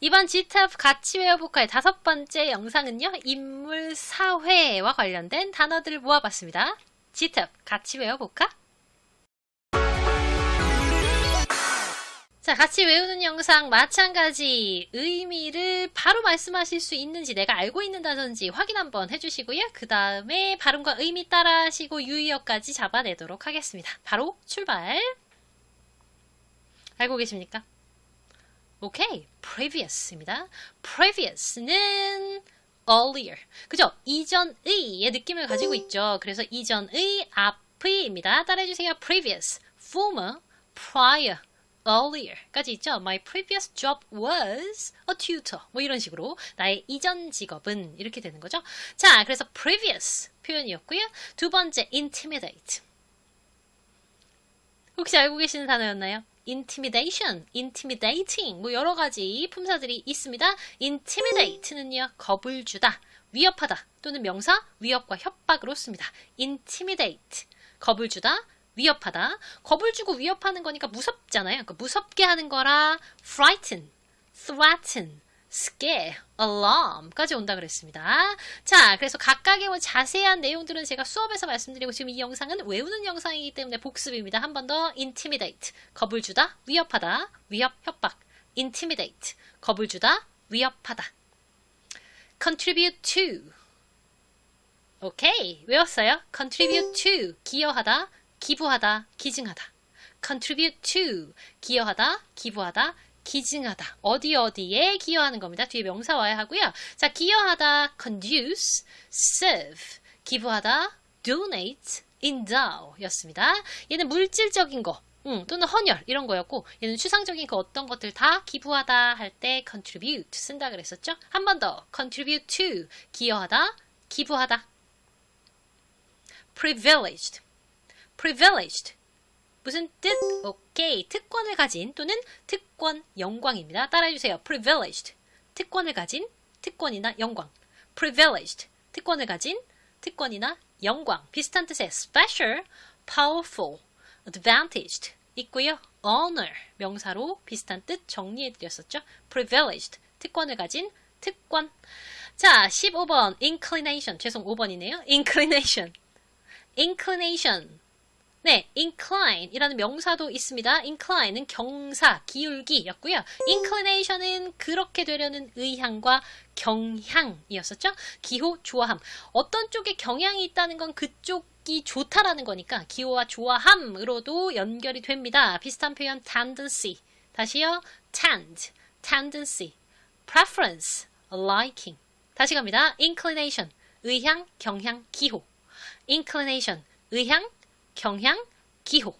이번 GTAP 같이 외워볼까의 다섯 번째 영상은요, 인물 사회와 관련된 단어들을 모아봤습니다. GTAP 같이 외워볼까? 자, 같이 외우는 영상 마찬가지 의미를 바로 말씀하실 수 있는지 내가 알고 있는다든지 확인 한번 해주시고요. 그 다음에 발음과 의미 따라 하시고 유의어까지 잡아내도록 하겠습니다. 바로 출발! 알고 계십니까? 오케이, previous입니다. previous는 earlier. 그죠? 이전의의 느낌을 가지고 있죠. 그래서 이전의 앞의입니다. 따라해주세요. previous, former, prior, earlier까지 있죠. My previous job was a tutor. 뭐 이런 식으로 나의 이전 직업은 이렇게 되는 거죠. 자, 그래서 previous 표현이었고요. 두 번째 intimidate. 혹시 알고 계시는 단어였나요? intimidation, intimidating 뭐 여러 가지 품사들이 있습니다. intimidate는요 겁을 주다, 위협하다 또는 명사 위협과 협박으로 씁니다. intimidate 겁을 주다, 위협하다. 겁을 주고 위협하는 거니까 무섭잖아요. 그러니까 무섭게 하는 거라 frighten, threaten, scare, alarm까지 온다 그랬습니다. 자, 그래서 각각의 뭐 자세한 내용들은 제가 수업에서 말씀드리고 지금 이 영상은 외우는 영상이기 때문에 복습입니다. 한 번 더 intimidate, 겁을 주다, 위협하다, 위협, 협박. intimidate, 겁을 주다, 위협하다. contribute to. 오케이, 외웠어요? contribute to, 기여하다, 기부하다, 기증하다. contribute to, 기여하다, 기부하다, 기증하다. 어디 어디에 기여하는 겁니다. 뒤에 명사 와야 하고요. 자, 기여하다, conduce, serve, 기부하다, donate, endow 였습니다. 얘는 물질적인 거, 음, 또는 헌혈 이런 거였고 얘는 추상적인 그 어떤 것들 다 기부하다 할 때 contribute 쓴다 그랬었죠. 한 번 더 contribute to, 기여하다, 기부하다. privileged, privileged 무슨 뜻? 오케이. 특권을 가진 또는 특권, 영광입니다. 따라해주세요. privileged. 특권을 가진, 특권이나 영광. privileged. 특권을 가진, 특권이나 영광. 비슷한 뜻의 special, powerful, advantaged 있고요. honor. 명사로 비슷한 뜻 정리해드렸었죠. privileged. 특권을 가진, 특권. 자, 15번 inclination. 죄송, 5번이네요. inclination. inclination. 네, incline 이라는 명사도 있습니다. incline은 경사, 기울기였고요. inclination은 그렇게 되려는 의향과 경향이었었죠. 기호, 좋아함. 어떤 쪽에 경향이 있다는 건 그쪽이 좋다라는 거니까 기호와 좋아함으로도 연결이 됩니다. 비슷한 표현 tendency. 다시요. tend, tendency, preference, liking. 다시 갑니다. inclination, 의향, 경향, 기호. inclination, 의향, 경향, 기호,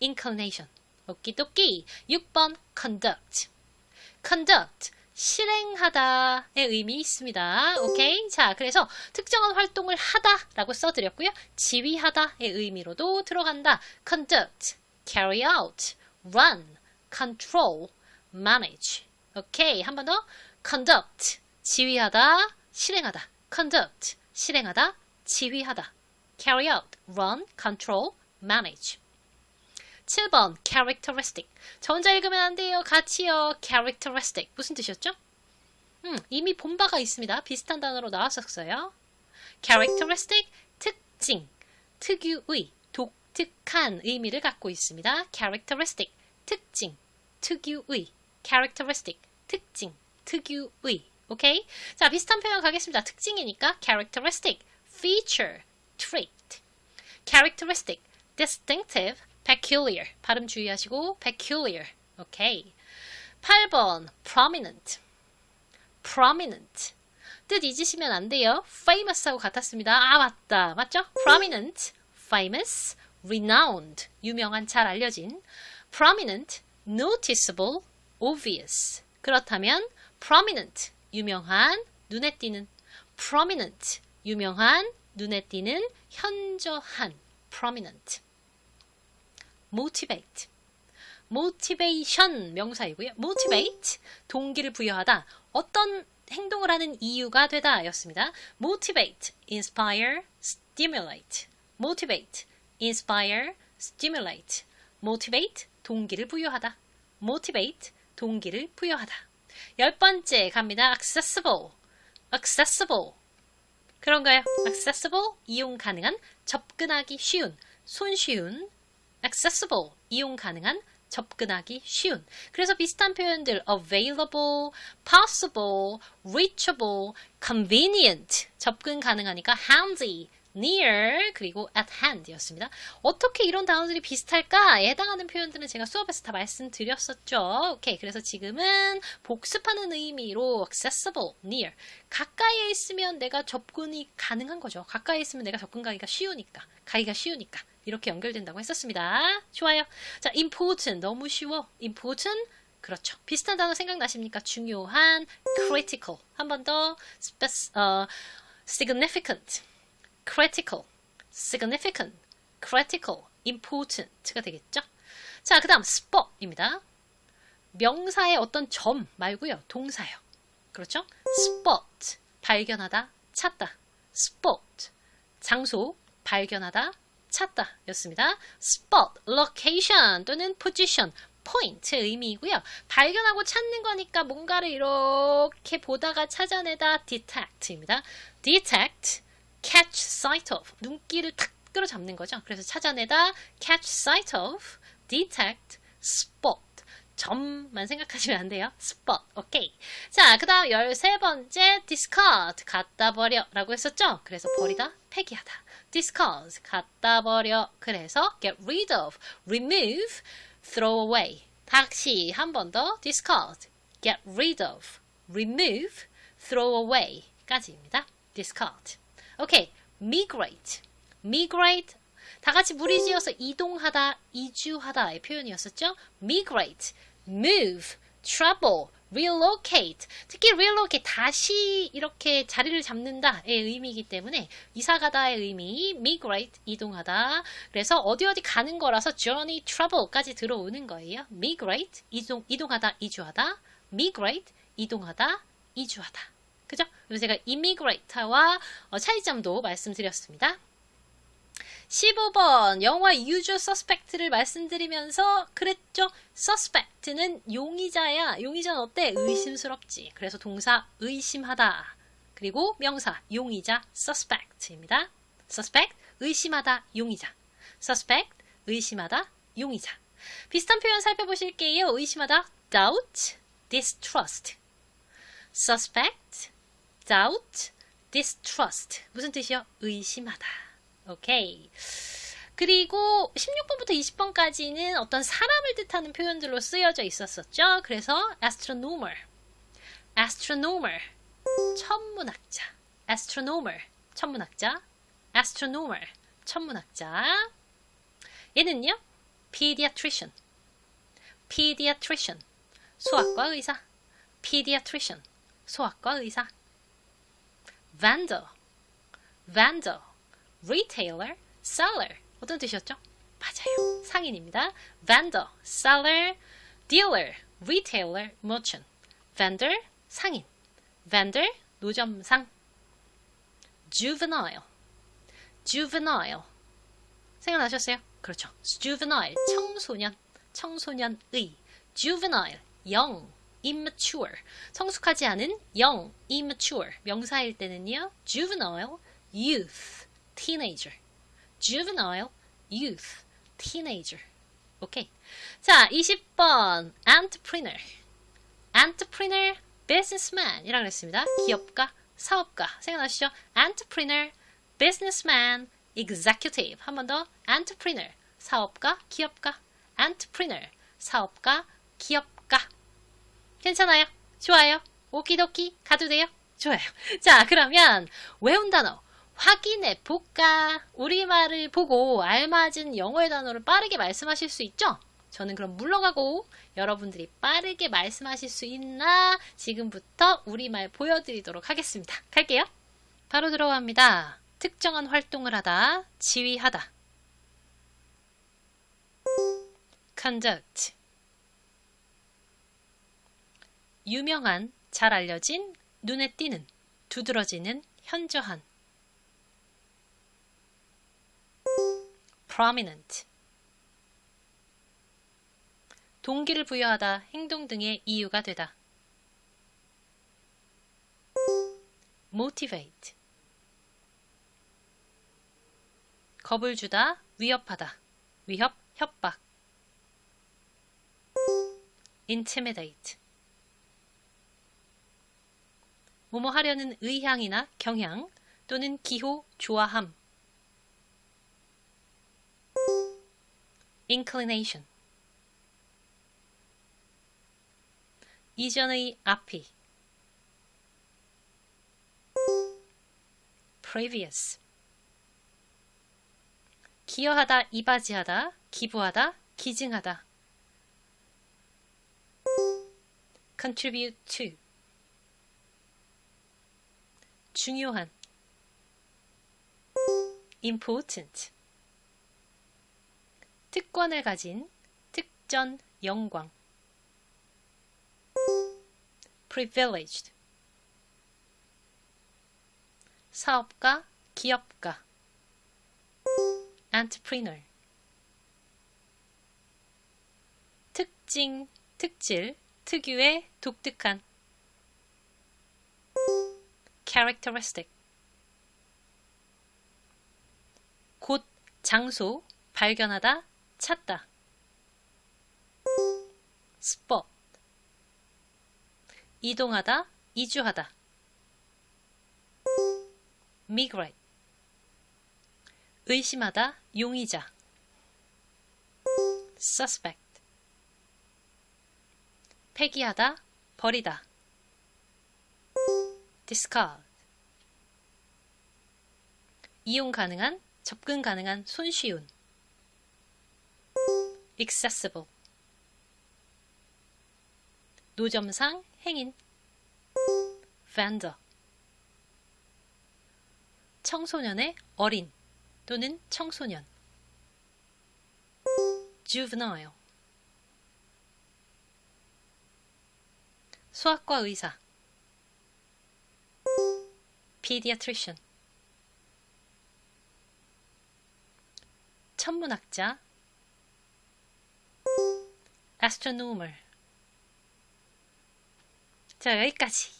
inclination. 오키도끼. 6번 conduct. conduct. 실행하다의 의미 있습니다. 오케이? 자, 그래서 특정한 활동을 하다라고 써드렸고요. 지휘하다의 의미로도 들어간다. conduct, carry out, run, control, manage. 오케이. 한 번 더. conduct, 지휘하다, 실행하다. conduct, 실행하다, 지휘하다. Carry out, run, control, manage. 7번 characteristic. 저 혼자 읽으면 안 돼요. 같이요. characteristic. 무슨 뜻이었죠? 음, 이미 본 바가 있습니다. 비슷한 단어로 나왔었어요. characteristic, 특징, 특유의, 독특한 의미를 갖고 있습니다. characteristic, 특징, 특유의, characteristic, 특징, 특유의. 오케이? 자, 비슷한 표현 가겠습니다. 특징이니까 characteristic, feature, trait. characteristic, distinctive, peculiar. 발음 주의하시고 peculiar. 오케이. 8번 prominent. prominent. 뜻 잊으시면 안 돼요. famous하고 같았습니다. 아, 맞다. 맞죠? prominent, famous, renowned. 유명한, 잘 알려진. prominent, noticeable, obvious. 그렇다면 prominent, 유명한, 눈에 띄는. prominent, 유명한, 눈에 띄는, 현저한. prominent. motivate. motivation 명사이고요. motivate 동기를 부여하다. 어떤 행동을 하는 이유가 되다 였습니다. motivate, inspire, stimulate. motivate, inspire, stimulate. motivate 동기를 부여하다. motivate 동기를 부여하다. 열 번째 갑니다. accessible, accessible. 그런가요? accessible, 이용 가능한, 접근하기 쉬운, 손쉬운, accessible, 이용 가능한, 접근하기 쉬운. 그래서 비슷한 표현들 available, possible, reachable, convenient 접근 가능하니까 handy, near 그리고 at hand였습니다. 어떻게 이런 단어들이 비슷할까에 해당하는 표현들은 제가 수업에서 다 말씀드렸었죠. 오케이. 그래서 지금은 복습하는 의미로 accessible, near 가까이에 있으면 내가 접근이 가능한 거죠. 가까이에 있으면 내가 접근 가기가 쉬우니까 가기가 쉬우니까 이렇게 연결된다고 했었습니다. 좋아요. 자, important 너무 쉬워. important 그렇죠. 비슷한 단어 생각나십니까? 중요한, critical. 한 번 더, spec- 어, significant, critical, significant, critical, important가 되겠죠? 자, 그 다음, spot입니다. 명사의 어떤 점 말고요. 동사요. 그렇죠? spot, 발견하다, 찾다. spot, 장소, 발견하다, 찾다 였습니다. spot, location 또는 position, point 의미이고요. 발견하고 찾는 거니까 뭔가를 이렇게 보다가 찾아내다 detect입니다. detect, catch sight of 눈길을 탁 끌어잡는 거죠. 그래서 찾아내다 catch sight of, detect, spot 점만 생각하시면 안 돼요. spot. 오케이. 자, 그 다음 13번째 discard. 갖다 버려. 라고 했었죠? 그래서 버리다, 폐기하다. discard. 갖다 버려. 그래서 get rid of, remove, throw away. 다시 한 번 더 discard. get rid of, remove, throw away. 까지입니다. discard. 오케이. migrate. migrate. 다 같이 무리지어서 이동하다, 이주하다의 표현이었었죠. migrate, move, travel, relocate. 특히 relocate 다시 이렇게 자리를 잡는다의 의미이기 때문에 이사가다의 의미 migrate 이동하다. 그래서 어디 어디 가는 거라서 journey, travel까지 들어오는 거예요. migrate 이동 이동하다, 이주하다. migrate 이동하다, 이주하다. 그죠? 그래서 제가 immigrate와 어, 차이점도 말씀드렸습니다. 15번 영화 usual suspect를 말씀드리면서 그랬죠. suspect는 용의자야. 용의자는 어때? 의심스럽지. 그래서 동사 의심하다. 그리고 명사 용의자 suspect입니다. suspect 의심하다 용의자. suspect 의심하다 용의자. 비슷한 표현 살펴보실게요. 의심하다 doubt, distrust. suspect, doubt, distrust. 무슨 뜻이요? 의심하다. 오케이. 그리고 16번부터 20번까지는 어떤 사람을 뜻하는 표현들로 쓰여져 있었었죠. 그래서 astronomer, astronomer, 천문학자, astronomer, 천문학자, astronomer, 천문학자. 얘는요, pediatrician, pediatrician, 소아과 의사, pediatrician, 소아과 의사. Vandal, vandal, retailer, seller. 어떤 뜻이었죠? 맞아요. 상인입니다. vendor, seller, dealer, retailer, merchant. vendor, 상인. vendor, 노점상. juvenile, juvenile. 생각나셨어요? 그렇죠. juvenile, 청소년, 청소년의. juvenile, young, immature. 성숙하지 않은 young, immature. 명사일 때는요. juvenile, youth. teenager. juvenile, youth, teenager. 오케이. 자, 20번 entrepreneur. entrepreneur, businessman 이라고 했습니다. 기업가, 사업가. 생각나시죠? entrepreneur, businessman, executive. 한 번 더. entrepreneur, 사업가, 기업가. entrepreneur, 사업가, 기업가. 괜찮아요? 좋아요? 오키도키 가도 돼요? 좋아요. 자, 그러면 외운 단어 확인해 볼까? 우리말을 보고 알맞은 영어의 단어를 빠르게 말씀하실 수 있죠? 저는 그럼 물러가고 여러분들이 빠르게 말씀하실 수 있나 지금부터 우리말 보여드리도록 하겠습니다. 갈게요. 바로 들어갑니다. 특정한 활동을 하다, 지휘하다. conduct 유명한, 잘 알려진, 눈에 띄는, 두드러지는, 현저한. Prominent. 동기를 부여하다, 행동 등의 이유가 되다. motivate. 겁을 주다, 위협하다, 위협, 협박. Intimidate 뭐뭐 하려는 의향이나 경향 또는 기호, 좋아함. inclination. 이전의 앞이. previous. 기여하다, 이바지하다, 기부하다, 기증하다. contribute to 중요한 important 특권을 가진 특전 영광 privileged 사업가 기업가 entrepreneur 특징 특질 특유의 독특한 characteristic 곳 장소 발견하다 찾다 spot 이동하다 이주하다 migrate 의심하다 용의자 suspect 폐기하다 버리다 discard 이용 가능한 접근 가능한 손쉬운 accessible 노점상 행인 vendor 청소년의 어린 또는 청소년 juvenile 수학과 의사 pediatrician 천문학자 astronomer 자 여기까지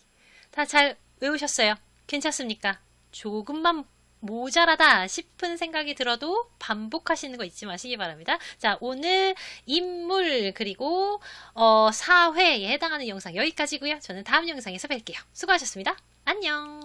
다 잘 외우셨어요 괜찮습니까? 조금만 모자라다 싶은 생각이 들어도 반복하시는 거 잊지 마시기 바랍니다. 자, 오늘 인물 그리고 어, 사회에 해당하는 영상 여기까지고요. 저는 다음 영상에서 뵐게요. 수고하셨습니다. 안녕.